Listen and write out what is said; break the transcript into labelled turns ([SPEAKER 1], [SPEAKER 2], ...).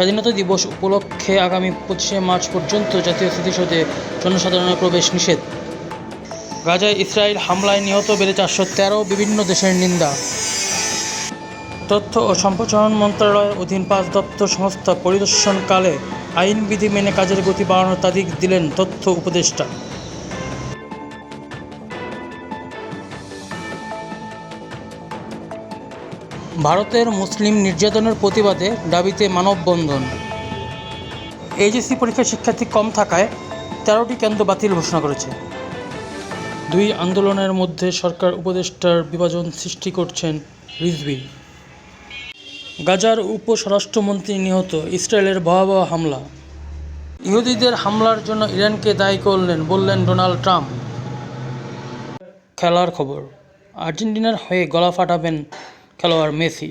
[SPEAKER 1] স্বাধীনতা দিবস উপলক্ষে আগামী পঁচিশে মার্চ পর্যন্ত জাতীয় স্মৃতিসৌধে জনসাধারণের প্রবেশ নিষেধ। গাজায় ইসরায়েল হামলায় নিহত বেড়ে চারশো তেরো বিভিন্ন দেশের নিন্দা। তথ্য ও সম্প্রসারণ মন্ত্রণালয়ের অধীন পাঁচ দপ্তর সংস্থা পরিদর্শনকালে আইনবিধি মেনে কাজের গতি বাড়ানোর তারিখ দিলেন তথ্য উপদেষ্টা। ভারতের মুসলিম নির্যাতনের প্রতিবাদে দাবিতে মানববন্ধন। এইচএসসি পরীক্ষায় শিক্ষার্থী কম থাকায় তেরোটি কেন্দ্র বাতিল ঘোষণা করেছে। দুই আন্দোলনের মধ্যে সরকার উপদেষ্টার বিভাজন সৃষ্টি করছেন রিজভি। গাজার উপস্বরাষ্ট্রমন্ত্রী নিহত ইসরায়েলের ভয়াবহ হামলা। ইহুদিদের হামলার জন্য ইরানকে দায়ী করলেন, বললেন ডোনাল্ড ট্রাম্প। খেলার খবর, আর্জেন্টিনার হয়ে গলা ফাটাবেন খেলোয়াড় মেসি